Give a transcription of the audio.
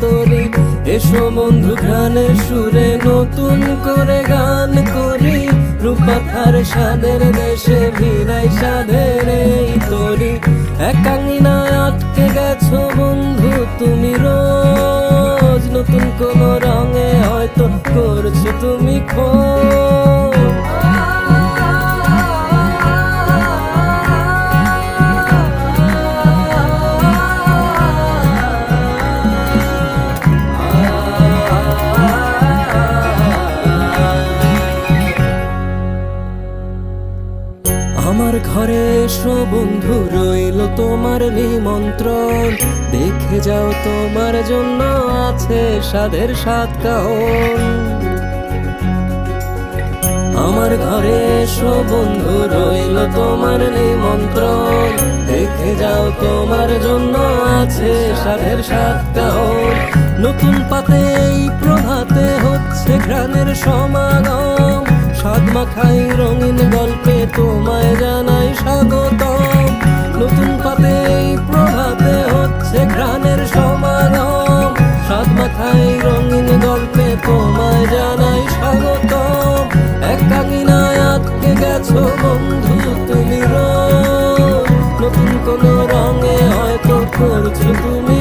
তোরে, এসো বন্ধু গানে সুরে, নতুন করে গান করি। রূপকথার সাদের দেশে ভিড়াই সাদের এই তোরে। একাঙ্গিনায় আটকে গেছো বন্ধু, তুমি রোজ নতুন কোন রঙে হয়তো করছ তুমি খোঁজ। আমার ঘরে এসো বন্ধু, রইল তোমার নিমন্ত্রণ। দেখে যাও তোমার জন্য আছে স্বাদের সাত কাহন আমার ঘরে এসো বন্ধু, রইল তোমার নিমন্ত্রণ। দেখে যাও তোমার জন্য আছে স্বাদের সাত কাহন নতুন পাতে এই প্রভাতে হচ্ছে ঘ্রাণের সমাগম। মাথায় রঙিন গল্পে তোমায় জানাই স্বাগত। নতুন পাতে প্রভাতে হচ্ছে গ্রানের সমাগম। সাত মাথায় রঙিন গল্পে তোমায় জানাই স্বাগত। এক কিনায় আটকে গেছো বন্ধু, তুমি রঙ নতুন কোনো রঙে হয়তো করছ তুমি